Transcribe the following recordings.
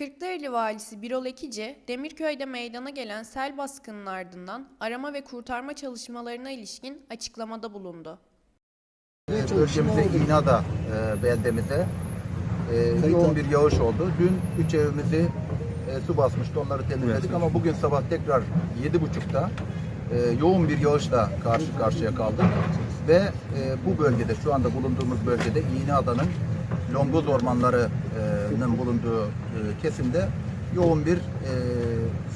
Kırklareli Valisi Birol Ekici, Demirköy'de meydana gelen sel baskının ardından arama ve kurtarma çalışmalarına ilişkin açıklamada bulundu. Bölgemize İnada e, beldemize e, yoğun bir yağış oldu. Dün üç evimizi e, su basmıştı. Onları temizledik ama bugün sabah tekrar yedi buçukta e, yoğun bir yağışla karşı karşıya kaldık. Ve e, bu bölgede şu anda bulunduğumuz bölgede İğneada'nın Longoz ormanlarının bulunduğu e, kesimde yoğun bir e,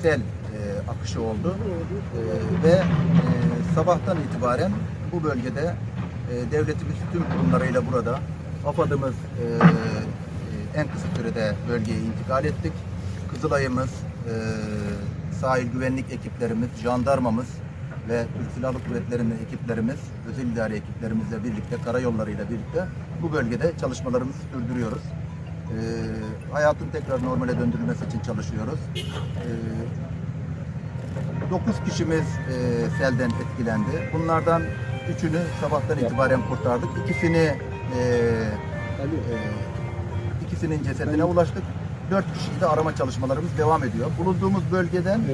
sel e, akışı oldu. E, ve e, sabahtan itibaren bu bölgede e, devletimiz tüm kurumlarıyla burada. AFAD'ımız e, e, en kısa sürede bölgeye intikal ettik. Kızılay'ımız, e, sahil güvenlik ekiplerimiz, jandarmamız ve Türk Silahlı Kuvvetleri'nin ekiplerimiz, özel idare ekiplerimizle birlikte, karayollarıyla birlikte bu bölgede çalışmalarımızı sürdürüyoruz. E, hayatın tekrar normale döndürülmesi için çalışıyoruz. E, 9 kişimiz e, selden etkilendi. Bunlardan üçünü sabahtan itibaren kurtardık. İkisini e, e, ikisinin cesedine ulaştık. Dört kişiyi de arama çalışmalarımız devam ediyor. Bulunduğumuz bölgeden e,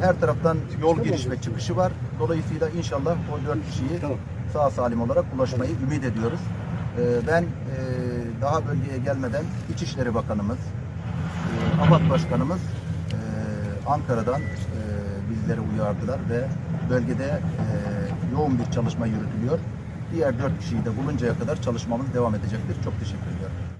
her taraftan yol giriş ve çıkışı var. Dolayısıyla inşallah o dört kişiyi sağ salim olarak ulaşmayı ümit ediyoruz. E, ben e, daha bölgeye gelmeden İçişleri Bakanımız, e, AFAD Başkanımız e, Ankara'dan e, bizleri uyardılar ve bölgede e, yoğun bir çalışma yürütülüyor. Diğer dört kişiyi de buluncaya kadar çalışmamız devam edecektir. Çok teşekkür ediyorum.